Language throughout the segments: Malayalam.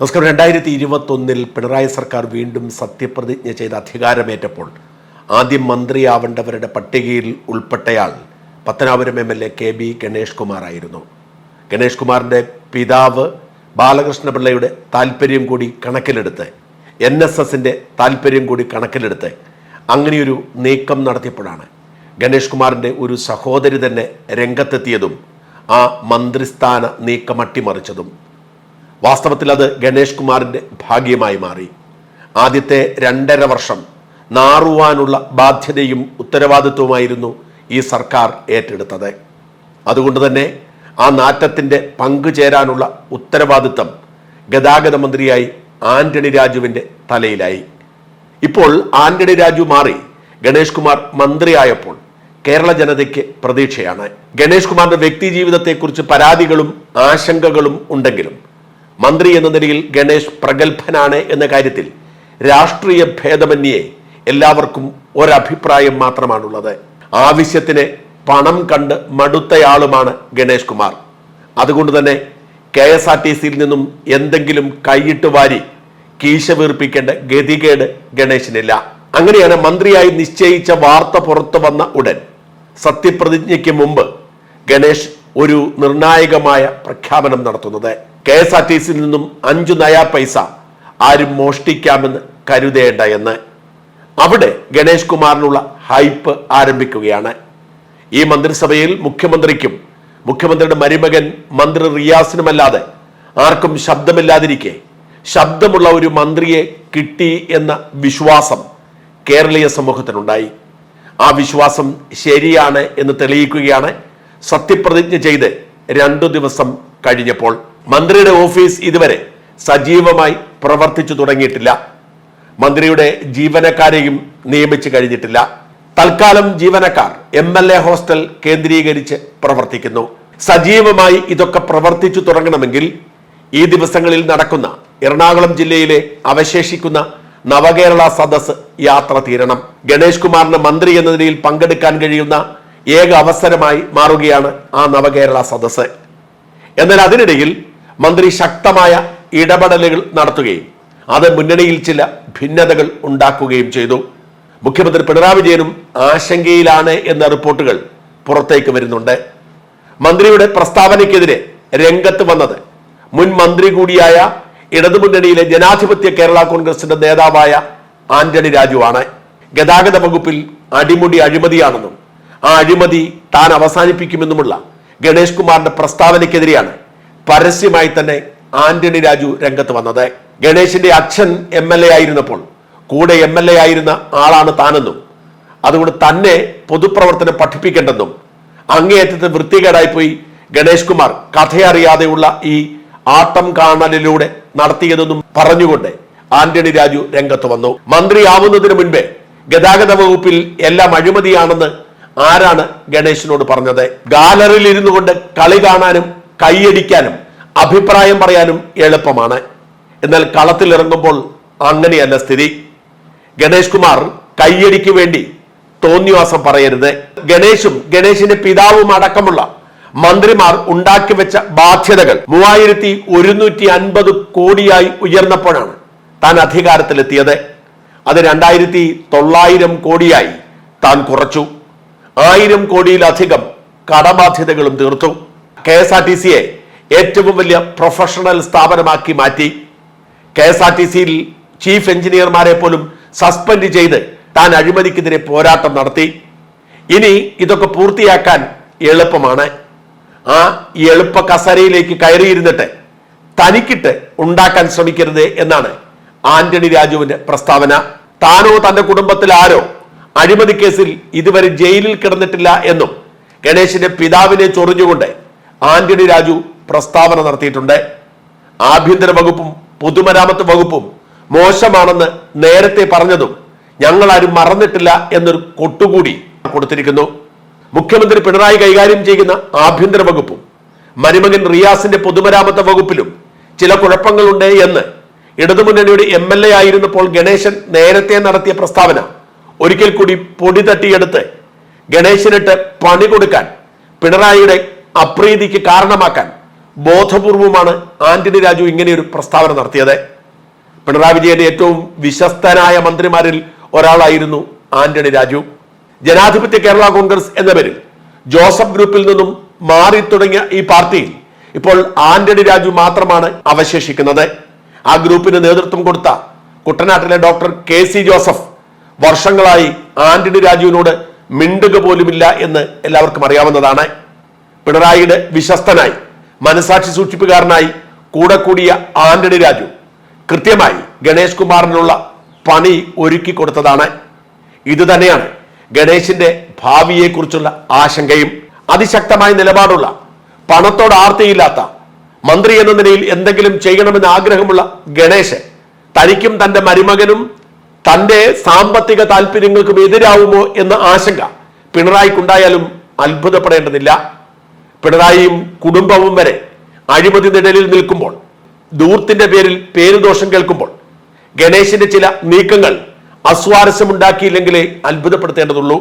നമസ്കാരം. രണ്ടായിരത്തി ഇരുപത്തൊന്നിൽ പിണറായി സർക്കാർ വീണ്ടും സത്യപ്രതിജ്ഞ ചെയ്ത് അധികാരമേറ്റപ്പോൾ ആദ്യം മന്ത്രിയാവേണ്ടവരുടെ പട്ടികയിൽ ഉൾപ്പെട്ടയാൾ Pathanapuram M L A K B Ganesh Kumar ആയിരുന്നു ഗണേഷ് കുമാറിന്റെ പിതാവ് ബാലകൃഷ്ണപിള്ളയുടെ താല്പര്യം കൂടി കണക്കിലെടുത്ത് എൻ എസ് എസിന്റെ താല്പര്യം കൂടി കണക്കിലെടുത്ത് അങ്ങനെയൊരു നീക്കം നടത്തിയപ്പോഴാണ് ഗണേഷ് കുമാറിന്റെ ഒരു സഹോദരി തന്നെ രംഗത്തെത്തിയതും ആ മന്ത്രിസ്ഥാന നീക്കം അട്ടിമറിച്ചതും. വാസ്തവത്തിൽ അത് ഗണേഷ് കുമാറിന്റെ ഭാഗ്യമായി മാറി. ആദ്യത്തെ രണ്ടര വർഷം നാറുവാനുള്ള ബാധ്യതയും ഉത്തരവാദിത്വമായിരുന്നു ഈ സർക്കാർ ഏറ്റെടുത്തത്. അതുകൊണ്ട് തന്നെ ആ നാറ്റത്തിന്റെ പങ്കുചേരാനുള്ള ഉത്തരവാദിത്വം ഗതാഗത മന്ത്രിയായി ആന്റണി രാജുവിന്റെ തലയിലായി. ഇപ്പോൾ ആന്റണി രാജു മാറി ഗണേഷ് കുമാർ മന്ത്രിയായപ്പോൾ കേരള ജനതയ്ക്ക് പ്രതീക്ഷയാണ്. ഗണേഷ് കുമാറിന്റെ വ്യക്തി ജീവിതത്തെക്കുറിച്ച് പരാതികളും ആശങ്കകളും ഉണ്ടെങ്കിലും മന്ത്രി എന്ന നിലയിൽ ഗണേഷ് പ്രഗത്ഭനാണ് എന്ന കാര്യത്തിൽ രാഷ്ട്രീയ ഭേദമന്യേ എല്ലാവർക്കും ഒരഭിപ്രായം മാത്രമാണുള്ളത്. ആവശ്യത്തിന് പണം കണ്ട് മടുത്തയാളുമാണ് ഗണേഷ് കുമാർ. അതുകൊണ്ട് തന്നെ കെ എസ് ആർ ടി സിയിൽ നിന്നും എന്തെങ്കിലും കൈയിട്ട് വാരി കീശ വീർപ്പിക്കേണ്ട ഗതികേട് ഗണേശിനില്ല അങ്ങനെയാണ് മന്ത്രിയായി നിശ്ചയിച്ച വാർത്ത പുറത്തു വന്ന ഉടൻ സത്യപ്രതിജ്ഞയ്ക്ക് മുമ്പ് ഗണേഷ് ഒരു നിർണായകമായ പ്രഖ്യാപനം നടത്തുന്നത്. കെ എസ് ആർ ടി സിയിൽ നിന്നും അഞ്ചു നയാ പൈസ ആരും മോഷ്ടിക്കാമെന്ന് കരുതേണ്ട എന്ന്. അവിടെ ഗണേഷ് കുമാറിനുള്ള ഹൈപ്പ് ആരംഭിക്കുകയാണ്. ഈ മന്ത്രിസഭയിൽ മുഖ്യമന്ത്രിക്കും മുഖ്യമന്ത്രിയുടെ മരുമകൻ മന്ത്രി റിയാസിനുമല്ലാതെ ആർക്കും ശബ്ദമില്ലാതിരിക്കെ ശബ്ദമുള്ള ഒരു മന്ത്രിയെ കിട്ടി എന്ന വിശ്വാസം കേരളീയ സമൂഹത്തിനുണ്ടായി. ആ വിശ്വാസം ശരിയാണ് എന്ന് തെളിയിക്കുകയാണ് സത്യപ്രതിജ്ഞ ചെയ്ത് രണ്ടു ദിവസം കഴിഞ്ഞപ്പോൾ. മന്ത്രിയുടെ ഓഫീസ് ഇതുവരെ സജീവമായി പ്രവർത്തിച്ചു തുടങ്ങിയിട്ടില്ല. മന്ത്രിയുടെ ജീവനക്കാരെയും നിയമിച്ചു കഴിഞ്ഞിട്ടില്ല. തൽക്കാലം ജീവനക്കാർ എം എൽ എ ഹോസ്റ്റൽ കേന്ദ്രീകരിച്ച് പ്രവർത്തിക്കുന്നു. സജീവമായി ഇതൊക്കെ പ്രവർത്തിച്ചു തുടങ്ങണമെങ്കിൽ ഈ ദിവസങ്ങളിൽ നടക്കുന്ന എറണാകുളം ജില്ലയിലെ അവശേഷിക്കുന്ന നവകേരള സദസ് യാത്ര തീരണം. ഗണേഷ് കുമാറിന് മന്ത്രി എന്ന നിലയിൽ പങ്കെടുക്കാൻ കഴിയുന്ന ഏക അവസരമായി മാറുകയാണ് ആ നവകേരള സദസ് എന്നാൽ അതിനിടയിൽ മന്ത്രി ശക്തമായ ഇടപെടലുകൾ നടത്തുകയും അത് മുന്നണിയിൽ ചില ഭിന്നതകൾ ഉണ്ടാക്കുകയും ചെയ്തു. മുഖ്യമന്ത്രി പിണറായി വിജയനും ആശങ്കയിലാണ് എന്ന റിപ്പോർട്ടുകൾ പുറത്തേക്ക് വരുന്നുണ്ട്. മന്ത്രിയുടെ പ്രസ്താവനയ്ക്കെതിരെ രംഗത്ത് വന്നത് മുൻ മന്ത്രി കൂടിയായ ഇടതുമുന്നണിയിലെ ജനാധിപത്യ കേരള കോൺഗ്രസിന്റെ നേതാവായ ആന്റണി രാജുവാണ് ഗതാഗത വകുപ്പിൽ അടിമുടി അഴിമതിയാണെന്നും ആ അഴിമതി താൻ അവസാനിപ്പിക്കുമെന്നുമുള്ള ഗണേഷ് കുമാറിന്റെ പ്രസ്താവനയ്ക്കെതിരെയാണ് പരസ്യമായി തന്നെ ആന്റണി രാജു രംഗത്ത് വന്നത്. ഗണേശിന്റെ അച്ഛൻ എം എൽ എ ആയിരുന്നപ്പോൾ. കൂടെ എം എൽ എ ആയിരുന്ന ആളാണ് താനെന്നും അതുകൊണ്ട് തന്നെ പൊതുപ്രവർത്തനം പഠിപ്പിക്കേണ്ടെന്നും അങ്ങേയറ്റത്തെ വൃത്തികേടായി പോയി ഗണേഷ് കുമാർ കഥയറിയാതെയുള്ള ഈ ആട്ടം കാണലിലൂടെ നടത്തിയതെന്നും പറഞ്ഞുകൊണ്ട് ആന്റണി രാജു രംഗത്ത് വന്നു. മന്ത്രിയാവുന്നതിന് മുൻപേ ഗതാഗത വകുപ്പിൽ എല്ലാം അഴിമതിയാണെന്ന് ആരാണ് ഗണേശിനോട് പറഞ്ഞത്? ഗാലറിയിൽ ഇരുന്നു കൊണ്ട് കളി കാണാനും കൈയടിക്കാനും അഭിപ്രായം പറയാനും എളുപ്പമാണ്. എന്നാൽ കളത്തിലിറങ്ങുമ്പോൾ അങ്ങനെയല്ല സ്ഥിതി. ഗണേഷ് കുമാർ കൈയടിക്ക് വേണ്ടി തോന്നിവാസം പറയരുത്. ഗണേഷും ഗണേശിന്റെ പിതാവും അടക്കമുള്ള മന്ത്രിമാർ ഉണ്ടാക്കി വെച്ച ബാധ്യതകൾ മൂവായിരത്തി ഒരുന്നൂറ്റി അൻപത് കോടിയായി ഉയർന്നപ്പോഴാണ് താൻ അധികാരത്തിലെത്തിയത്. അത് രണ്ടായിരത്തി തൊള്ളായിരം കോടിയായി താൻ കുറച്ചു. ആയിരം കോടിയിലധികം കടബാധ്യതകളും തീർത്തു. കെ എസ് ആർ ടി സിയെ ഏറ്റവും വലിയ പ്രൊഫഷണൽ സ്ഥാപനമാക്കി മാറ്റി. കെ എസ് ആർ ടി സിയിൽ ചീഫ് എഞ്ചിനീയർമാരെ പോലും സസ്പെൻഡ് ചെയ്ത് താൻ അഴിമതിക്കെതിരെ പോരാട്ടം നടത്തി. ഇനി ഇതൊക്കെ പൂർത്തിയാക്കാൻ എളുപ്പമാണ്. ആ എളുപ്പ കസരയിലേക്ക് കയറിയിരുന്നിട്ട് തനിക്കിട്ട് ഉണ്ടാക്കാൻ ശ്രമിക്കരുത് എന്നാണ് ആന്റണി രാജുവിന്റെ പ്രസ്താവന. താനോ തന്റെ കുടുംബത്തിൽ ആരോ അഴിമതി കേസിൽ ഇതുവരെ ജയിലിൽ കിടന്നിട്ടില്ല എന്നും ഗണേശിന്റെ പിതാവിനെ ചൊറിഞ്ഞുകൊണ്ട് ആന്റണി രാജു പ്രസ്താവന നടത്തിയിട്ടുണ്ട്. ആഭ്യന്തര വകുപ്പും പൊതുമരാമത്ത് വകുപ്പും മോശമാണെന്ന് നേരത്തെ പറഞ്ഞതും ഞങ്ങൾ ആരും മറന്നിട്ടില്ല എന്നൊരു കൊട്ടുകൂടി കൊടുത്തിരിക്കുന്നു. മുഖ്യമന്ത്രി പിണറായി കൈകാര്യം ചെയ്യുന്ന ആഭ്യന്തര വകുപ്പും മരുമകൻ റിയാസിന്റെ പൊതുമരാമത്ത് വകുപ്പിലും ചില കുഴപ്പങ്ങളുണ്ട് എന്ന് ഇടതുമുന്നണിയുടെ എം എൽ എ ആയിരുന്നപ്പോൾ ഗണേശൻ നേരത്തെ നടത്തിയ പ്രസ്താവന ഒരിക്കൽ കൂടി പൊടി തട്ടിയെടുത്ത് ഗണേശനിട്ട് പണി കൊടുക്കാൻ പിണറായിയുടെ അപ്രീതിക്ക് കാരണമാക്കാൻ ബോധപൂർവമാണ് ആന്റണി രാജു ഇങ്ങനെയൊരു പ്രസ്താവന നടത്തിയത്. പിണറായി വിജയന്റെ ഏറ്റവും വിശ്വസ്തനായ മന്ത്രിമാരിൽ ഒരാളായിരുന്നു ആന്റണി രാജു. ജനാധിപത്യ കേരള കോൺഗ്രസ് എന്ന പേരിൽ ജോസഫ് ഗ്രൂപ്പിൽ നിന്നും മാറി തുടങ്ങിയ ഈ പാർട്ടിയിൽ ഇപ്പോൾ ആന്റണി രാജു മാത്രമാണ് അവശേഷിക്കുന്നത്. ആ ഗ്രൂപ്പിന് നേതൃത്വം കൊടുത്ത കുട്ടനാട്ടിലെ ഡോക്ടർ കെ സി ജോസഫ് വർഷങ്ങളായി ആന്റണി രാജുവിനോട് മിണ്ടുക പോലുമില്ല എന്ന് എല്ലാവർക്കും അറിയാവുന്നതാണ്. പിണറായിയുടെ വിശ്വസ്തനായി മനസാക്ഷി സൂക്ഷിപ്പുകാരനായി കൂടെ കൂടിയ ആന്റണി രാജു കൃത്യമായി ഗണേഷ് കുമാറിനുള്ള പണി ഒരുക്കി കൊടുത്തതാണ്. ഇതുതന്നെയാണ് ഗണേശിന്റെ ഭാവിയെക്കുറിച്ചുള്ള ആശങ്കയും അതിശക്തമായ നിലപാടുള്ള പണത്തോട് ആർത്തിയില്ലാത്ത മന്ത്രി എന്ന നിലയിൽ എന്തെങ്കിലും ചെയ്യണമെന്ന് ആഗ്രഹമുള്ള ഗണേശ് തനിക്കും തന്റെ മരുമകനും തന്റെ സാമ്പത്തിക താല്പര്യങ്ങൾക്കും എതിരാവുമോ എന്ന ആശങ്ക പിണറായിക്കുണ്ടായാലും അത്ഭുതപ്പെടേണ്ടതില്ല. പിണറായിയും കുടുംബവും വരെ അഴിമതി നിഴലിൽ നിൽക്കുമ്പോൾ ദൂർത്തിന്റെ പേരിൽ പേരുദോഷം കേൾക്കുമ്പോൾ ഗണേശിന്റെ ചില നീക്കങ്ങൾ അസ്വാരസ്യമുണ്ടാക്കിയില്ലെങ്കിലേ അത്ഭുതപ്പെടുത്തേണ്ടതുള്ളൂ.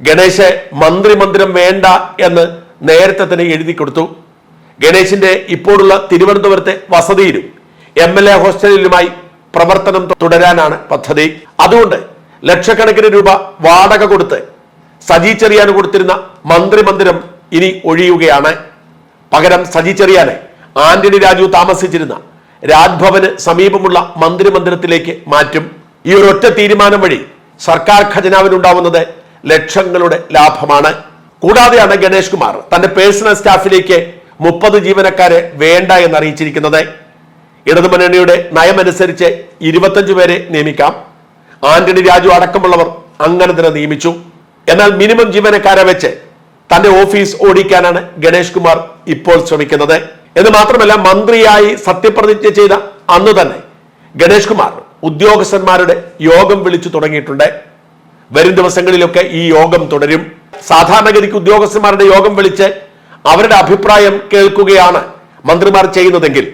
ഗണേശ് മന്ത്രിമന്ദിരം വേണ്ട എന്ന് നേരത്തെ തന്നെ എഴുതി കൊടുത്തു. ഗണേശിന്റെ ഇപ്പോഴുള്ള തിരുവനന്തപുരത്തെ വസതിയിലും എം എൽ എ ഹോസ്റ്റലിലുമായി പ്രവർത്തനം തുടരാനാണ് പദ്ധതി. അതുകൊണ്ട് ലക്ഷക്കണക്കിന് രൂപ വാടക കൊടുത്ത് സജി ചെറിയാന് കൊടുത്തിരുന്ന മന്ത്രിമന്ദിരം ഇനി ഒഴിയുകയാണ്. പകരം സജി ചെറിയാനെ ആന്റണി രാജു താമസിച്ചിരുന്ന രാജ്ഭവന് സമീപമുള്ള മന്ത്രിമന്ദിരത്തിലേക്ക് മാറ്റും. ഈ ഒരു ഒറ്റ തീരുമാനം വഴി സർക്കാർ ഖജനാവിനുണ്ടാവുന്നത് ലക്ഷങ്ങളുടെ ലാഭമാണ്. കൂടാതെയാണ് ഗണേഷ് കുമാർ തന്റെ പേഴ്സണൽ സ്റ്റാഫിലേക്ക് മുപ്പത് ജീവനക്കാരെ വേണ്ട എന്ന് അറിയിച്ചിരിക്കുന്നത് ഇടതുമുന്നണിയുടെ നയമനുസരിച്ച് ഇരുപത്തഞ്ചു പേരെ നിയമിക്കാം. ആന്റണി രാജു അടക്കമുള്ളവർ അങ്ങനെ തന്നെ നിയമിച്ചു. എന്നാൽ മിനിമം ജീവനക്കാരെ വെച്ച് തന്റെ ഓഫീസ് ഓടിക്കാനാണ് ഗണേഷ് കുമാർ ഇപ്പോൾ ശ്രമിക്കുന്നത്. എന്ന് മാത്രമല്ല മന്ത്രിയായി സത്യപ്രതിജ്ഞ ചെയ്ത അന്ന് തന്നെ ഗണേഷ് കുമാർ ഉദ്യോഗസ്ഥന്മാരുടെ യോഗം വിളിച്ചു തുടങ്ങിയിട്ടുണ്ട്. വരും ദിവസങ്ങളിലൊക്കെ ഈ യോഗം തുടരും. സാധാരണഗതിക്ക് ഉദ്യോഗസ്ഥന്മാരുടെ യോഗം വിളിച്ച് അവരുടെ അഭിപ്രായം കേൾക്കുകയാണ് മന്ത്രിമാർ ചെയ്യുന്നതെങ്കിൽ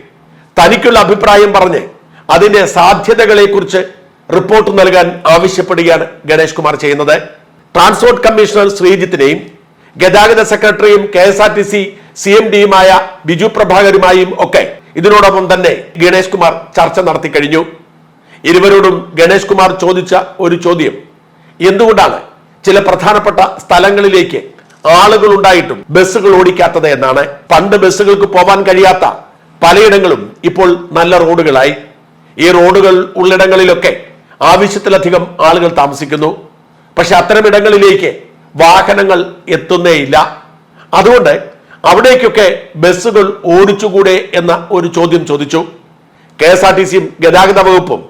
തനിക്കുള്ള അഭിപ്രായം പറഞ്ഞ് അതിന്റെ സാധ്യതകളെക്കുറിച്ച് റിപ്പോർട്ട് നൽകാൻ ആവശ്യപ്പെടുകയാണ് ഗണേഷ് കുമാർ ചെയ്യുന്നത്. ട്രാൻസ്പോർട്ട് കമ്മീഷണർ ശ്രീജിത്തിനെയും ഗതാഗത സെക്രട്ടറിയും K S R T C C M ഡിയുമായ Biju പ്രഭാകരുമായും ഒക്കെ. ഇതിനോടൊപ്പം തന്നെ ഗണേഷ് കുമാർ ചർച്ച നടത്തി കഴിഞ്ഞു. ഇരുവരോടും ഗണേഷ് കുമാർ ചോദിച്ച ഒരു ചോദ്യം. എന്തുകൊണ്ടാണ് ചില പ്രധാനപ്പെട്ട സ്ഥലങ്ങളിലേക്ക് ആളുകൾ ഉണ്ടായിട്ടും ബസ്സുകൾ ഓടിക്കാത്തത് എന്നാണ്. പണ്ട് ബസ്സുകൾക്ക് പോവാൻ കഴിയാത്ത പലയിടങ്ങളും ഇപ്പോൾ നല്ല റോഡുകളായി. ഈ റോഡുകൾ ഉള്ളിടങ്ങളിലൊക്കെ ആവശ്യത്തിലധികം ആളുകൾ താമസിക്കുന്നു. പക്ഷെ അത്തരം ഇടങ്ങളിലേക്ക് വാഹനങ്ങൾ എത്തുന്നേയില്ല. അതുകൊണ്ട് അവിടേക്കൊക്കെ ബസ്സുകൾ ഓടിച്ചുകൂടെ എന്ന ഒരു ചോദ്യം ചോദിച്ചു. കെ എസ് ആർ ടി സിയും ഗതാഗത വകുപ്പും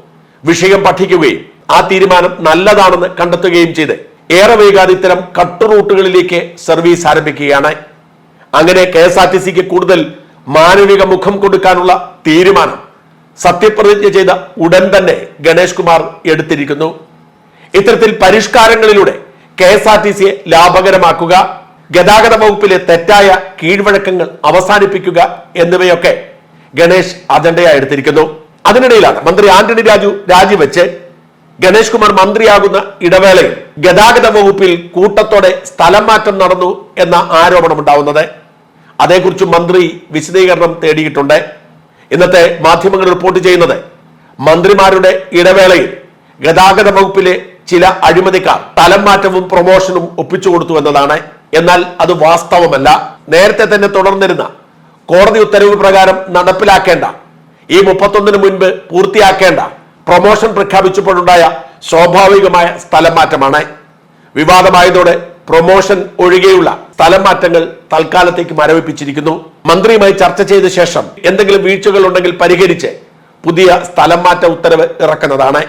വിഷയം പഠിക്കുകയും ആ തീരുമാനം നല്ലതാണെന്ന് കണ്ടെത്തുകയും ചെയ്ത് ഏറെ വൈകാതെ ഇത്തരം കട്ട് റൂട്ടുകളിലേക്ക് സർവീസ് ആരംഭിക്കുകയാണ്. അങ്ങനെ കെ എസ് ആർ ടി സിക്ക് കൂടുതൽ മാനവിക മുഖം കൊടുക്കാനുള്ള തീരുമാനം സത്യപ്രതിജ്ഞ ചെയ്ത ഉടൻ തന്നെ ഗണേഷ് കുമാർ എടുത്തിരിക്കുന്നു. ഇത്തരത്തിൽ പരിഷ്കാരങ്ങളിലൂടെ കെ എസ് ആർ ടി സിയെ ലാഭകരമാക്കുക ഗതാഗത വകുപ്പിലെ തെറ്റായ കീഴ്വഴക്കങ്ങൾ അവസാനിപ്പിക്കുക എന്നിവയൊക്കെ ഗണേഷ് അജണ്ടയായി എടുത്തിരിക്കുന്നു. അതിനിടയിലാണ് മന്ത്രി ആന്റണി രാജു രാജിവെച്ച് ഗണേഷ് കുമാർ മന്ത്രിയാകുന്ന ഇടവേളയിൽ ഗതാഗത വകുപ്പിൽ കൂട്ടത്തോടെ സ്ഥലം മാറ്റം നടന്നു എന്ന ആരോപണം ഉണ്ടാവുന്നത് അതേക്കുറിച്ച് മന്ത്രി വിശദീകരണം തേടിയിട്ടുണ്ട്. ഇന്നത്തെ മാധ്യമങ്ങൾ റിപ്പോർട്ട് ചെയ്യുന്നത് മന്ത്രിമാരുടെ ഇടവേളയിൽ ഗതാഗത വകുപ്പിലെ ചില അഴിമതിക്കാർ തലം മാറ്റവും പ്രൊമോഷനും ഒപ്പിച്ചു കൊടുത്തു എന്നതാണ്. എന്നാൽ അത് വാസ്തവമല്ല. നേരത്തെ തന്നെ തുടർന്നിരുന്ന കോടതി ഉത്തരവ് പ്രകാരം നടപ്പിലാക്കേണ്ട ഈ മുപ്പത്തൊന്നിന് മുൻപ് പൂർത്തിയാക്കേണ്ട പ്രൊമോഷൻ പ്രഖ്യാപിച്ചപ്പോഴുണ്ടായ സ്വാഭാവികമായ സ്ഥലം മാറ്റമാണ് വിവാദമായതോടെ പ്രൊമോഷൻ ഒഴികെയുള്ള സ്ഥലം മാറ്റങ്ങൾ തൽക്കാലത്തേക്ക് മരവിപ്പിച്ചിരിക്കുന്നു. മന്ത്രിയുമായി ചർച്ച ചെയ്ത ശേഷം എന്തെങ്കിലും വീഴ്ചകൾ ഉണ്ടെങ്കിൽ പരിഹരിച്ച് പുതിയ സ്ഥലം മാറ്റ ഉത്തരവ് ഇറക്കുന്നതാണ്.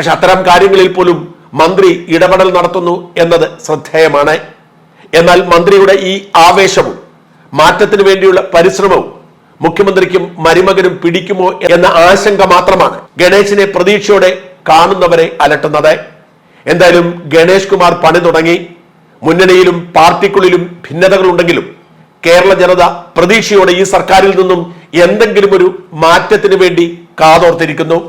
പക്ഷെ അത്തരം കാര്യങ്ങളിൽ പോലും മന്ത്രി ഇടപെടൽ നടത്തുന്നു എന്നത് ശ്രദ്ധേയമാണ്. എന്നാൽ മന്ത്രിയുടെ ഈ ആവേശവും മാറ്റത്തിന് വേണ്ടിയുള്ള പരിശ്രമവും മുഖ്യമന്ത്രിക്കും മരുമകനും പിടിക്കുമോ എന്ന ആശങ്ക മാത്രമാണ് ഗണേശിനെ പ്രതീക്ഷയോടെ കാണുന്നവരെ അലട്ടുന്നത്. എന്തായാലും ഗണേഷ് കുമാർ പണി തുടങ്ങി. മുന്നണിയിലും പാർട്ടിക്കുള്ളിലും ഭിന്നതകളുണ്ടെങ്കിലും കേരള ജനത പ്രതീക്ഷയോടെ ഈ സർക്കാരിൽ നിന്നും എന്തെങ്കിലും ഒരു മാറ്റത്തിന് വേണ്ടി കാതോർത്തിരിക്കുന്നു.